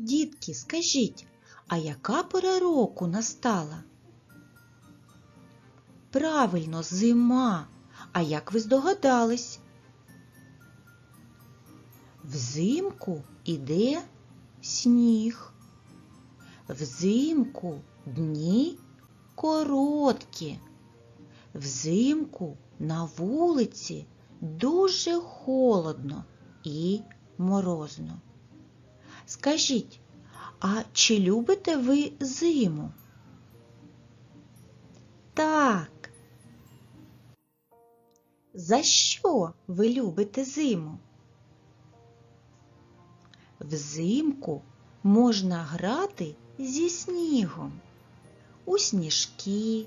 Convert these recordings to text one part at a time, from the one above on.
Дітки, скажіть, а яка пора року настала? Правильно, зима. А як ви здогадались? Взимку іде сніг. Взимку дні короткі. Взимку на вулиці дуже холодно і морозно. Скажіть, а чи любите ви зиму? Так. За що ви любите зиму? Взимку можна грати зі снігом, у сніжки,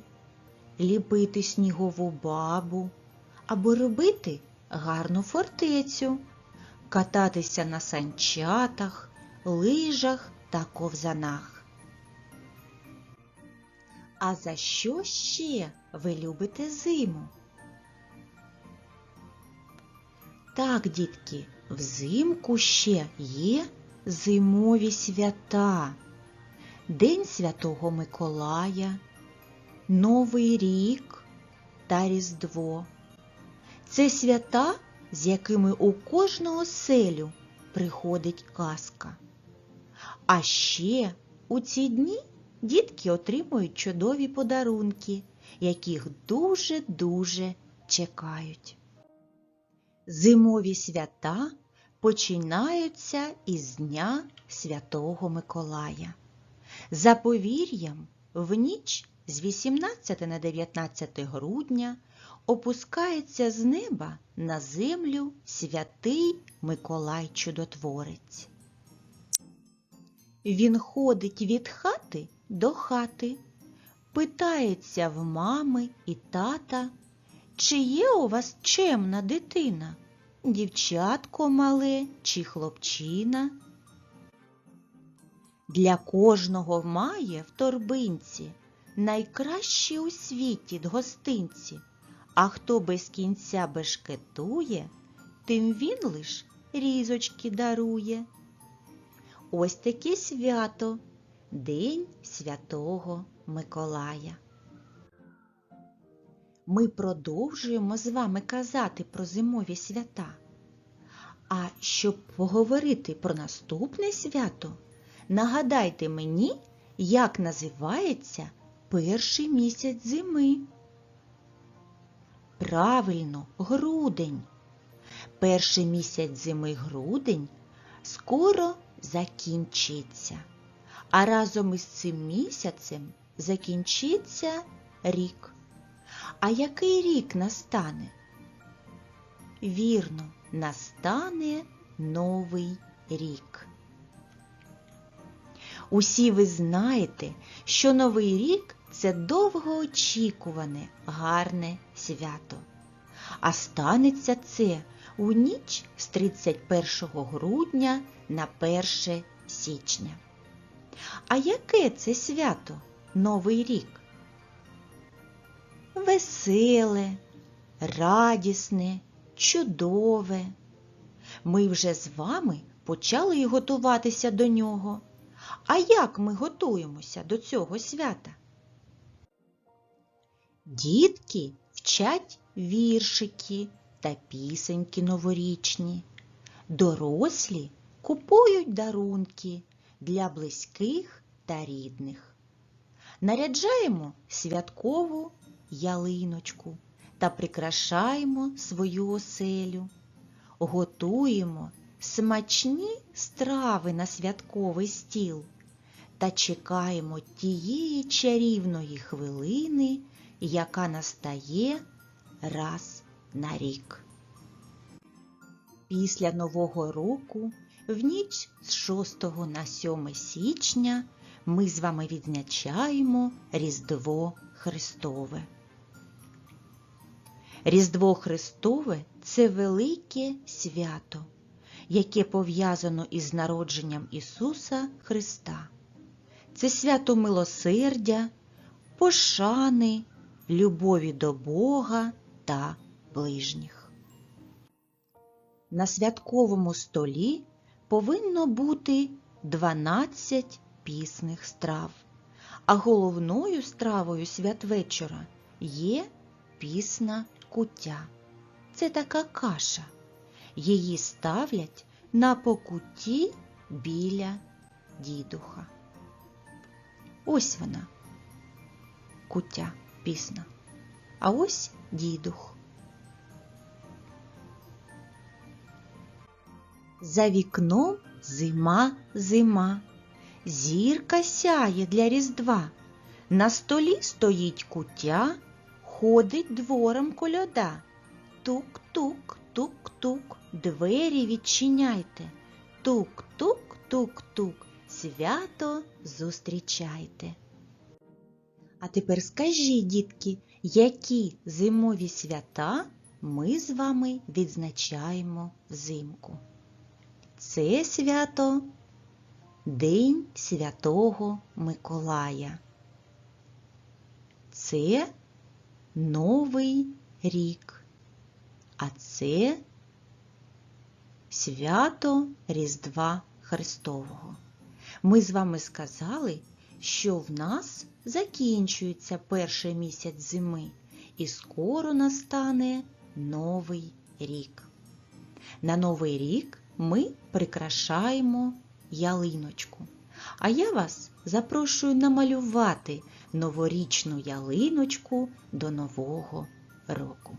ліпити снігову бабу або робити гарну фортецю, кататися на санчатах, лижах та ковзанах. А за що ще ви любите зиму? Так, дітки, взимку ще є зимові свята, День Святого Миколая, Новий рік та Різдво. Це свята, з якими у кожного селю приходить казка. А ще у ці дні дітки отримують чудові подарунки, яких дуже-дуже чекають. Зимові свята починаються із Дня Святого Миколая. За повір'ям, в ніч з 18 на 19 грудня опускається з неба на землю святий Миколай Чудотворець. Він ходить від хати до хати, питається в мами і тата, чи є у вас чемна дитина, дівчатко мале чи хлопчина. Для кожного має в торбинці найкращі у світі гостинці, а хто без кінця бешкетує, тим він лиш різочки дарує. Ось таке свято День Святого Миколая. Ми продовжуємо з вами казати про зимові свята. А щоб поговорити про наступне свято, нагадайте мені, як називається перший місяць зими. Правильно, грудень. Перший місяць зими грудень скоро закінчиться. А разом із цим місяцем закінчиться рік. А який рік настане? Вірно, настане новий рік. Усі ви знаєте, що новий рік це довгоочікуване гарне свято. А станеться це у ніч з 31 грудня на 1 січня. А яке це свято Новий рік? Веселе, радісне, чудове. Ми вже з вами почали готуватися до нього. А як ми готуємося до цього свята? Дітки вчать віршики та пісеньки новорічні. Дорослі купують дарунки для близьких та рідних. Наряджаємо святкову ялиночку та прикрашаємо свою оселю. Готуємо смачні страви на святковий стіл та чекаємо тієї чарівної хвилини, яка настає раз на рік. Після Нового року, в ніч з 6 на 7 січня, ми з вами відзначаємо Різдво Христове. Різдво Христове це велике свято, яке пов'язано із народженням Ісуса Христа. Це свято милосердя, пошани, любові до Бога та ближніх. На святковому столі повинно бути 12 пісних страв. А головною стравою святвечора є пісна куття. Це така каша. Її ставлять на покутті біля дідуха. Ось вона, куття пісна. А ось дідух. За вікном зима, зима, зірка сяє для різдва. На столі стоїть куття, ходить двором коляда. Тук-тук, тук-тук, двері відчиняйте. Тук-тук, тук-тук, свято зустрічайте. А тепер скажіть, дітки, які зимові свята ми з вами відзначаємо взимку? Це свято День Святого Миколая. Це Новий рік. А це свято Різдва Христового. Ми з вами сказали, що в нас закінчується перший місяць зими, і скоро настане Новий рік. На Новий рік ми прикрашаємо ялиночку. А я вас запрошую намалювати новорічну ялиночку до Нового року.